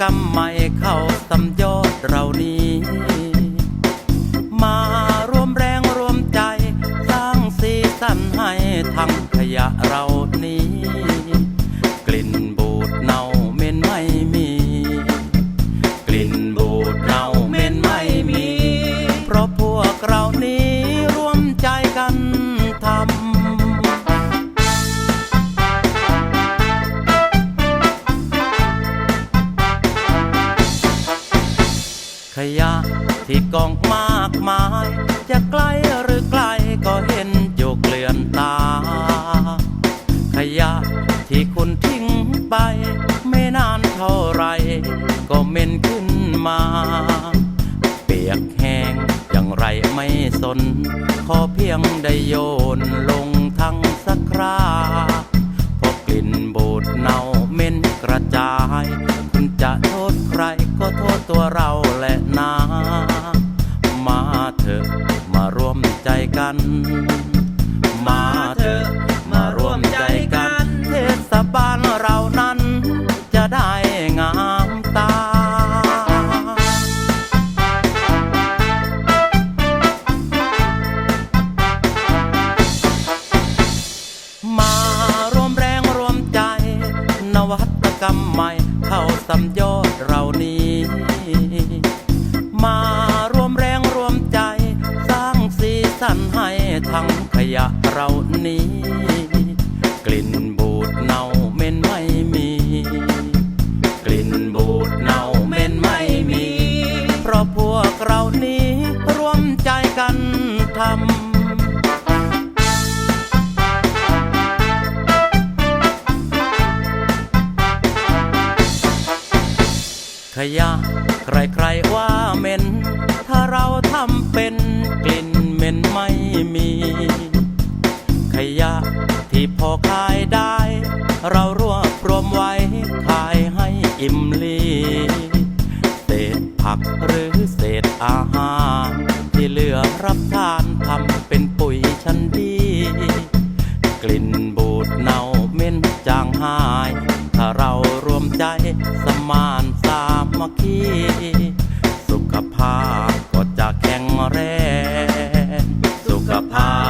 กรรมใหม่เข้าสำยอดเรานี้ มารวมแรงรวมใจ สร้างสีสันให้ทั้งขยะเรานี้ ที่กองมากมาย จะไกลหรือไกลก็เห็นอยู่เกลื่อนตา ขยะที่คุณทิ้งไป ไม่นานเท่าไร ก็เหม็นขึ้นมา เปียกแห้งอย่างไรไม่สน ขอเพียงได้โยนลงทั้งสักคราเพราะกลิ่นบูดเน่าเหม็นกระจาย คุณจะ มาเถอะมาร่วมใจกัน เทศบาลเรานั้นจะได้งามตา มารวมแรงรวมใจ นวัตกรรมใหม่ เข้าสำยอดเรานี้ มา ฉันให้ทั้งขยะเรานี้ กลิ่นบูดเน่าเหม็นไม่มี กลิ่นบูดเน่าเหม็นไม่มี เพราะพวกเรานี้ร่วมใจกันทำขยะใครๆว่าเหม็น ถ้าเราทำเป็นกลิ่นากหรือเศษอาหาร ที่เหลือรับทานทำเป็นปุ๋ยชั้นดี กลิ่นบูดเน่าเหม็นจางหาย ถ้าเรารวมใจสมานสามัคคี สุขภาพก็จะแข็งแรง สุขภาพ